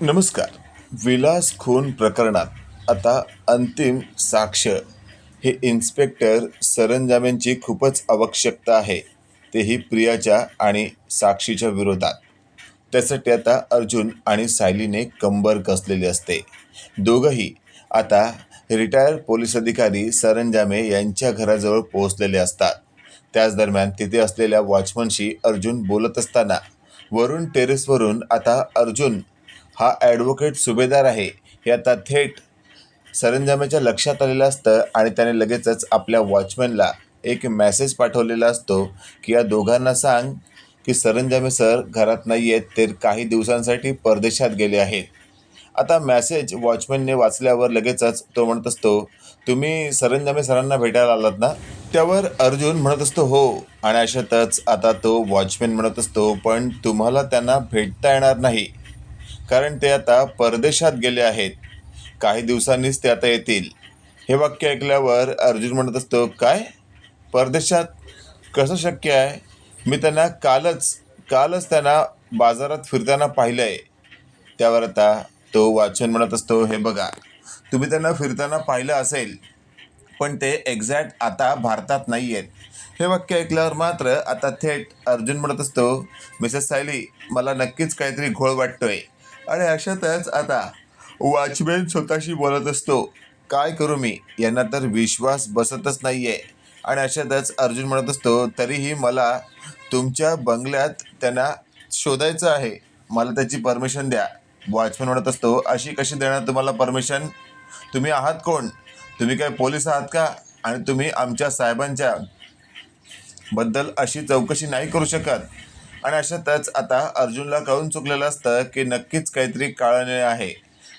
नमस्कार. विलास खून प्रकरणात आता अंतिम साक्ष. हे इन्स्पेक्टर सरंजामेंची खूपच आवश्यकता आहे. तेही प्रियाच्या आणि साक्षीच्या विरोधात. त्यासाठी आता अर्जुन आणि सायलीने कंबर कसलेली असते. दोघंही आता रिटायर पोलीस अधिकारी सरंजामे यांच्या घराजवळ पोहोचलेले असतात. त्याच दरम्यान तिथे असलेल्या वॉचमनशी अर्जुन बोलत असताना वरून टेरेसवरून आता अर्जुन हा ॲडव्होकेट सुभेदार आहे. हे आता थेट सरंजामेच्या लक्षात आलेलं असतं आणि त्याने लगेचच आपल्या वॉचमॅनला एक मॅसेज पाठवलेला असतो की या दोघांना सांग की सरंजामे सर घरात नाही आहेत ते काही दिवसांसाठी परदेशात गेले आहेत. आता मॅसेज वॉचमॅनने वाचल्यावर लगेचच तो म्हणत असतो तुम्ही सरंजामे सरांना भेटायला आलात ना? त्यावर अर्जुन म्हणत असतो हो. आणि अशातच आता तो वॉचमॅन म्हणत असतो पण तुम्हाला त्यांना भेटता येणार नाही. कारण ते आता परदेशात गेले आहेत. काही दिवसांनीच ते आता येतील. हे वाक्य ऐकल्यावर अर्जुन म्हणत असतो काय? परदेशात कसं शक्य आहे? मी त्यांना कालच कालच त्यांना बाजारात फिरताना पाहिलं आहे त्यावर आता तो वाचन म्हणत असतो हे बघा तुम्ही त्यांना फिरताना पाहिलं असेल पण ते एक्झॅक्ट आता भारतात नाही आहेत हे वाक्य ऐकल्यावर मात्र आता थेट अर्जुन म्हणत असतो मिसेस सायली मला नक्कीच काहीतरी घोळ वाटतोय. आणि अशातच आता वॉचमॅन स्वतःशी बोलत असतो काय करू मी? यांना तर विश्वास बसतच नाही आहे आणि अशातच अर्जुन म्हणत असतो तरीही मला तुमच्या बंगल्यात त्यांना शोधायचं आहे. मला त्याची परमिशन द्या. वॉचमॅन म्हणत असतो अशी कशी देणार तुम्हाला परमिशन? तुम्ही आहात कोण? तुम्ही काय पोलीस आहात का? आणि तुम्ही आमच्या साहेबांच्या बद्दल अशी चौकशी नाही करू शकत. आणि अशातच आता अर्जुनला कळून चुकलेलं असतं की नक्कीच काहीतरी काळणे आहे.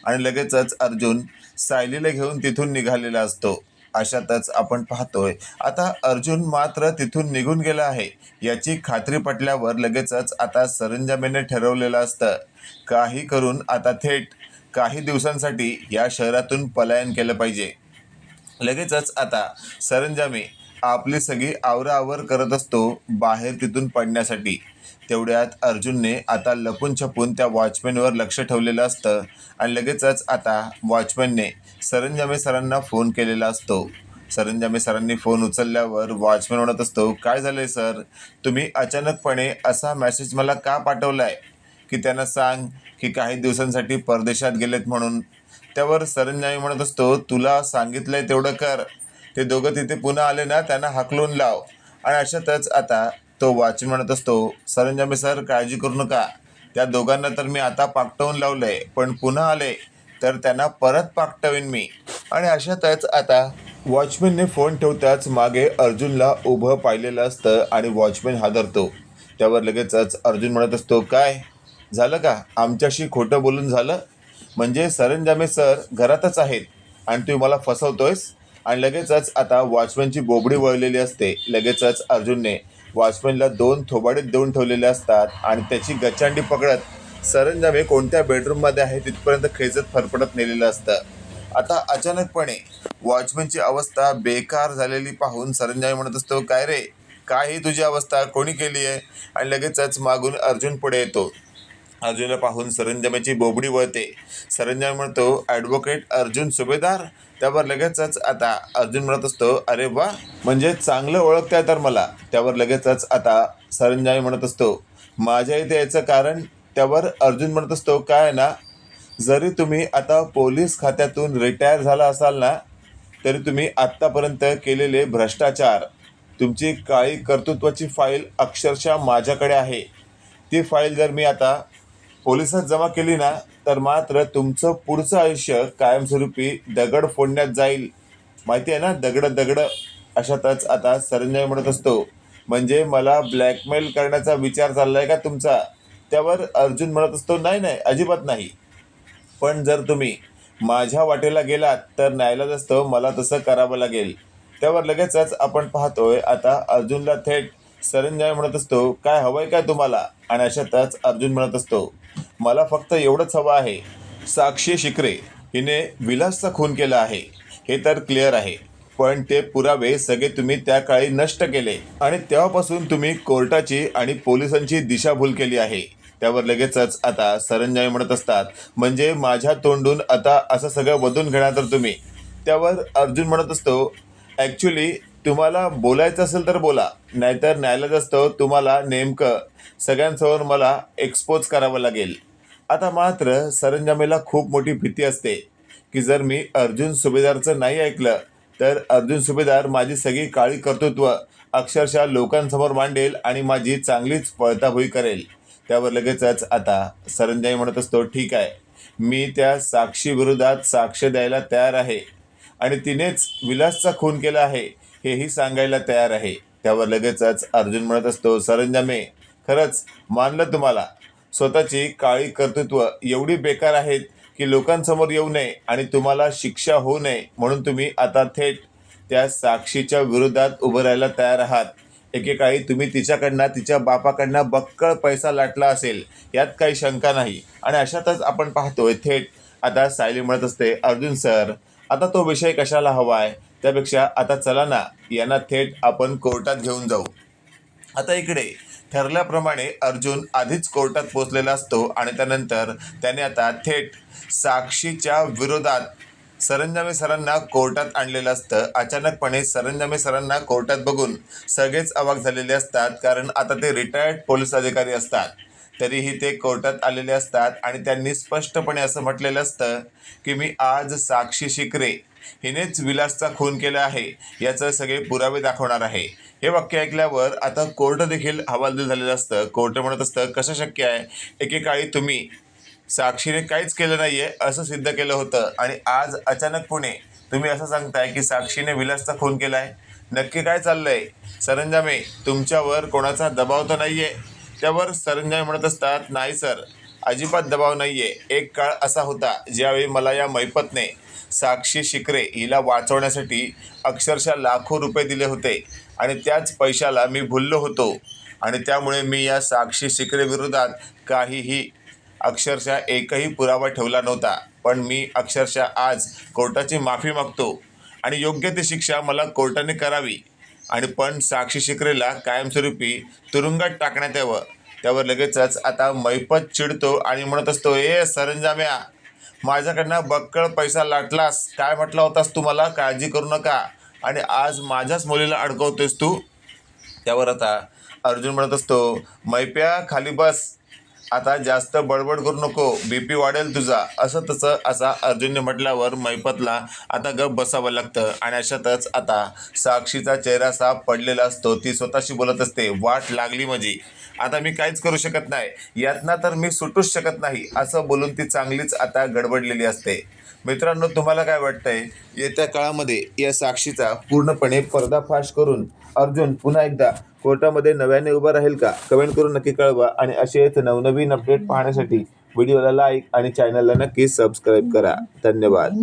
आणि लगेचच अर्जुन सायलीला घेऊन तिथून निघालेला असतो. अशातच आपण पाहतोय आता अर्जुन मात्र तिथून निघून गेला आहे. याची खात्री पटल्यावर लगेचच आता सरंजामेने ठरवलेलं असतं. काही करून आता थेट काही दिवसांसाठी या शहरातून पलायन केलं पाहिजे. लगेचच आता सरंजामे आपली सगळी आवराआवर करत असतो बाहेर तिथून पडण्यासाठी. तेवढ्यात अर्जुनने आता लपून छपून त्या वॉचमॅनवर लक्ष ठेवलेलं असतं आणि लगेचच आता वॉचमॅनने सरंजामे सरांना फोन केलेला असतो. सरंजामे सरांनी फोन उचलल्यावर वॉचमॅन म्हणत असतो काय झालंय सर? तुम्ही अचानकपणे असा मॅसेज मला का पाठवलाय? की त्यांना सांग की काही दिवसांसाठी परदेशात गेलेत म्हणून. त्यावर सरंजामी म्हणत असतो तुला सांगितलंय तेवढं कर. ते दोघं तिथे पुन्हा आले ना त्यांना हाकलून लाव. आणि अशातच आता तो वाचन म्हणत असतो सरंजामे सर काळजी करू नका. त्या दोघांना तर मी आता पाकटवून लावलंय पण पुन्हा आले तर त्यांना परत पाकटवीन मी. आणि अशातच आता वॉचमॅनने फोन ठेवताच मागे अर्जुनला उभं पाहिलेलं असतं आणि वॉचमॅन हादरतो त्यावर लगेचच अर्जुन म्हणत असतो काय? झालं का? आमच्याशी खोटं बोलून झालं? म्हणजे सरंजामे सर घरातच आहेत आणि तू मला फसवतोयस? आणि लगेचच आता वॉचमॅनची बोबडी वळलेली असते. लगेचच अर्जुनने वॉचमॅनला दोन थोबाडीत देऊन ठेवलेले असतात आणि त्याची गचांडी पकडत सरंजामे कोणत्या बेडरूममध्ये आहे तिथपर्यंत खेचत फरफडत नेलेलं असतं. आता अचानकपणे वॉचमॅनची अवस्था बेकार झालेली पाहून सरंजामे म्हणत असतो काय रे? काय ही तुझी अवस्था? कोणी केली आहे आणि लगेचच मागून अर्जुन पुढे येतो. अर्जुनला पाहून सरंजामाची बोबडी वळते. सरंजाम म्हणतो ॲडव्होकेट अर्जुन सुभेदार. त्यावर लगेचच आता अर्जुन म्हणत असतो अरे वा म्हणजे चांगलं ओळखताय तर मला. त्यावर लगेचच आता सरंजामी म्हणत असतो माझ्या इथे यायचं कारण त्यावर अर्जुन म्हणत असतो काय आहे ना जरी तुम्ही आता पोलीस खात्यातून रिटायर झाला असाल ना तरी तुम्ही आत्तापर्यंत केलेले भ्रष्टाचार तुमची काळी कर्तृत्वाची फाईल अक्षरशः माझ्याकडे आहे. ती फाईल जर मी आता पोलिसात जमा केली ना तर मात्र तुमचं पुढचं आयुष्य कायमस्वरूपी दगड फोडण्यात जाईल. माहिती आहे ना दगड दगड अशातच आता सरंजय म्हणत असतो. म्हणजे मला ब्लॅकमेल करण्याचा विचार चाललाय का तुमचा? त्यावर अर्जुन म्हणत असतो नाही नाही अजिबात नाही. पण जर तुम्ही माझ्या वाटेला गेलात तर न्यायालयात असतं मला तसं करावं लागेल. त्यावर लगेचच आपण पाहतोय आता अर्जुनला थेट सरंजामी म्हणत असतो काय हवंय काय तुम्हाला? आणि अशातच अर्जुन म्हणत असतो मला फक्त एवढंच हवं आहे. साक्षी शिकरे हिने विलासचा खून केला आहे. हे तर क्लिअर आहे. पण ते पुरावे सगळे तुम्ही त्या काळी नष्ट केले. आणि तेव्हापासून तुम्ही कोर्टाची आणि पोलिसांची दिशाभूल केली आहे. त्यावर लगेचच आता सरंजामी म्हणत असतात म्हणजे माझ्या तोंडून आता असं सगळं वधून घेणार तर तुम्ही? त्यावर अर्जुन म्हणत असतो ॲक्च्युली तुम्हाला बोलायचं असेल तर बोला. नाहीतर न्यायालयात असतं तुम्हाला नेमकं सगळ्यांसमोर मला एक्सपोज करावं लागेल. आता मात्र सरंजामेला खूप मोठी भीती असते की जर मी अर्जुन सुभेदारचं नाही ऐकलं तर अर्जुन सुभेदार माझी सगळी काळी कर्तृत्व अक्षरशः लोकांसमोर मांडेल आणि माझी चांगलीच पळताभुई करेल. त्यावर लगेचच आता सरंजाई म्हणत असतो ठीक आहे मी त्या साक्षीविरोधात साक्ष द्यायला तयार आहे. आणि तिनेच विलासचा खून केला आहे. हेही सांगायला तयार आहे. त्यावर लगेचच अर्जुन म्हणत असतो सरंजामे खरंच मानलं तुम्हाला? स्वतःची काळी कर्तृत्व एवढी बेकार आहेत की लोकांसमोर येऊ नये आणि तुम्हाला शिक्षा होऊ नये म्हणून तुम्ही आता थेट त्या साक्षीच्या विरोधात उभं राहायला तयार आहात. एकेकाळी तुम्ही तिच्याकडनं तिच्या बापाकडनं बक्कळ पैसा लाटला असेल यात काही शंका नाही. आणि अशातच आपण पाहतोय थेट. आता सायली म्हणत असते अर्जुन सर आता तो विषय कशाला हवा आहे त्यापेक्षा आता चला ना यांना थेट आपण कोर्टात घेऊन जाऊ. आता इकडे ठरल्याप्रमाणे अर्जुन आधीच कोर्टात पोचलेला असतो आणि त्यानंतर त्याने आता थेट साक्षीच्या विरोधात सरंजामे सरांना कोर्टात आणलेलं असतं. अचानकपणे सरंजामे सरांना कोर्टात बघून सगळेच अवाक झालेले असतात कारण आता ते रिटायर्ड पोलीस अधिकारी असतात. तरीही ते कोर्टात आलेले असतात आणि त्यांनी स्पष्टपणे असं म्हटलेलं असतं की मी आज साक्षी शिकरे हिनेच विलासचा खून केला आहे याचं सगळे पुरावे दाखवणार आहे. हे वाक्य ऐकल्यावर आता कोर्ट देखील हवालदिल झालेलं असतं. कोर्ट म्हणत असतं कसं शक्य आहे? एकेकाळी तुम्ही साक्षीने काहीच केलं नाही आहे असं सिद्ध केलं होतं. आणि आज अचानकपणे तुम्ही असं सांगताय की साक्षीने विलासचा खून केला आहे नक्की काय चाललंय? सरंजामे तुमच्यावर कोणाचा दबाव तर नाही आहे त्यावर सरंजाय म्हणत असतात नाही सर अजिबात दबाव नाहीये. एक काळ असा होता ज्यावेळी मला या मैपतने साक्षी शिकरे हिला वाचवण्यासाठी अक्षरशः लाखो रुपये दिले होते आणि त्याच पैशाला मी भुललो होतो आणि त्यामुळे मी या साक्षी शिकरे विरोधात काहीही अक्षरशः एकही पुरावा ठेवला नव्हता. पण मी अक्षरशः आज कोर्टाची माफी मागतो आणि योग्य ती शिक्षा मला कोर्टाने करावी. आणि पण साक्षी शिकरेला कायमस्वरूपी तुरुंगात टाकण्यात यावं. त्यावर लगेचच आता मैपत चिडतो आणि म्हणत असतो ए सरंजाम्या माझ्याकडनं बक्कळ पैसा लाटलास. काय म्हटला होतास तू मला काळजी करू नका. आणि आज माझ्याच मुलीला अडकवतोयस तू. त्यावर आता अर्जुन म्हणत असतो मैप्या खाली बस. आता जास्त बडबड करू नको बीपी वाढेल तुझा. असं तसं असा अर्जुनने म्हटल्यावर मैपतला आता गप बसावं लागतं. आणि अशातच आता साक्षीचा चेहरा साफ पडलेला असतो. ती स्वतःशी बोलत असते वाट लागली माझी. आता मी काहीच करू शकत नाही. यातना तर मी सुटूच शकत नाही. असं बोलून ती चांगलीच आता गडबडलेली असते. मित्रांनो तुम्हाला काय वाटतंय? येत्या काळामध्ये या साक्षीचा पूर्णपणे पर्दाफाश करून अर्जुन पुन्हा एकदा कोर्टामध्ये नव्याने उभा राहील का? कमेंट करून नक्की कळवा आणि असेच नवनवीन अपडेट पाहण्यासाठी व्हिडिओला लाईक आणि चॅनलला नक्की सबस्क्राईब करा. धन्यवाद.